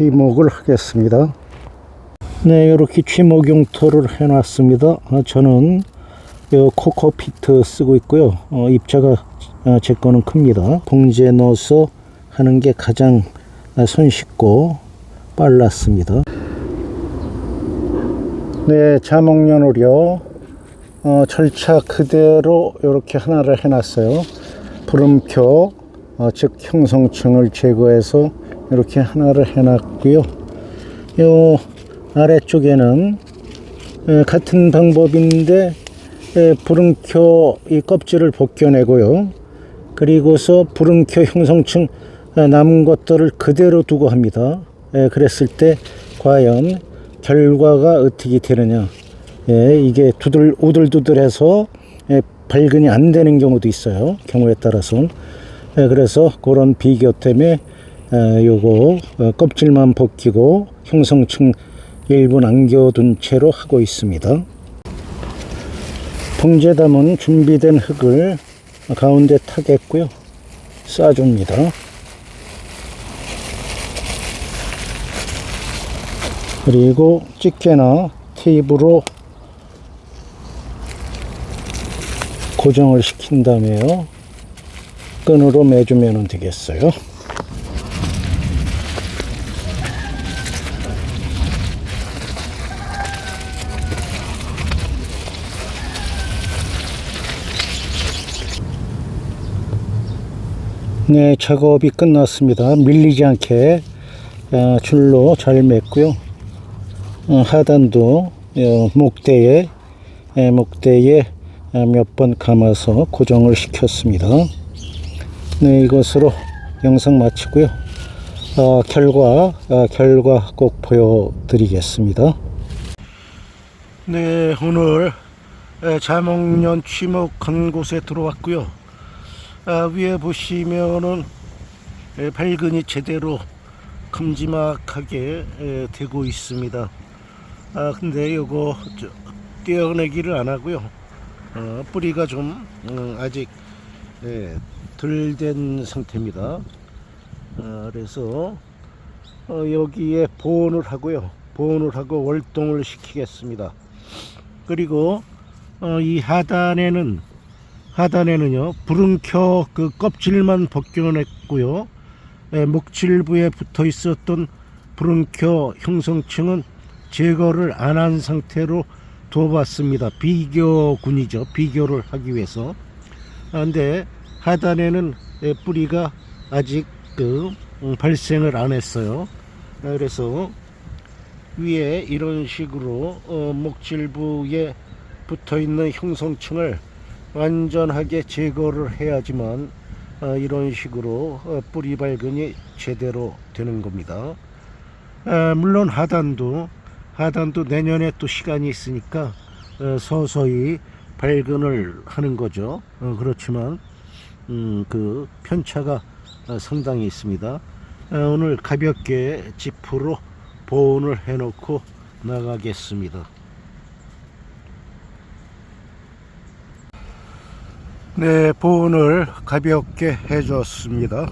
취목을 하겠습니다. 네, 이렇게 취목 용토를 해 놨습니다. 어, 저는 요 코코피트 쓰고 있고요. 어, 입자가 어, 제 거는 큽니다. 봉지에 넣어서 하는 게 가장 아, 손쉽고 빨랐습니다. 네, 자목연으려 어, 절차 그대로 이렇게 하나를 해놨어요. 부름표, 어, 즉 형성층을 제거해서 이렇게 하나를 해놨고요. 요 아래쪽에는 에, 같은 방법인데 에, 부름표 이 껍질을 벗겨내고요. 그리고서 부름표 형성층 에, 남은 것들을 그대로 두고 합니다. 에, 그랬을 때 과연 결과가 어떻게 되느냐. 예, 이게 두들 우들두들해서 예, 발근이 안 되는 경우도 있어요. 경우에 따라서는. 예, 그래서 그런 비교 때문에 에, 요거 어, 껍질만 벗기고 형성층 일부 남겨둔 채로 하고 있습니다. 봉지에 담은 준비된 흙을 가운데 타겠고요. 싸줍니다. 그리고 집게나 테이프로 고정을 시킨 다음에요. 끈으로 매주면 되겠어요. 네, 작업이 끝났습니다. 밀리지 않게 어, 줄로 잘 맸고요. 어, 하단도 어, 목대에 에, 목대에 몇 번 감아서 고정을 시켰습니다. 네, 이것으로 영상 마치고요. 어, 결과 어, 결과 꼭 보여드리겠습니다. 네, 오늘 에, 자목련 취목한 곳에 들어왔고요. 아, 위에 보시면은 에, 발근이 제대로 큼지막하게 에, 되고 있습니다. 아 근데 요거 저, 떼어내기를 안 하고요. 어, 뿌리가 좀 어, 아직 예, 덜된 상태입니다. 아, 그래서 어, 여기에 보온을 하고요. 보온을 하고 월동을 시키겠습니다. 그리고 어, 이 하단에는 하단에는요 부릉켜 그 껍질만 벗겨냈고요. 예, 목질부에 붙어 있었던 부릉켜 형성층은 제거를 안 한 상태로 둬봤습니다. 비교군이죠. 비교를 하기 위해서. 그런데 하단에는 예, 뿌리가 아직 그 음, 발생을 안 했어요. 아, 그래서 위에 이런 식으로 어, 목질부에 붙어 있는 형성층을 완전하게 제거를 해야지만 어, 이런 식으로 어, 뿌리 발근이 제대로 되는 겁니다. 아, 물론 하단도 하단도 내년에 또 시간이 있으니까 어, 서서히 발근을 하는 거죠. 어, 그렇지만 음, 그 편차가 어, 상당히 있습니다. 어, 오늘 가볍게 지프로 보온을 해놓고 나가겠습니다. 네, 보온을 가볍게 해줬습니다.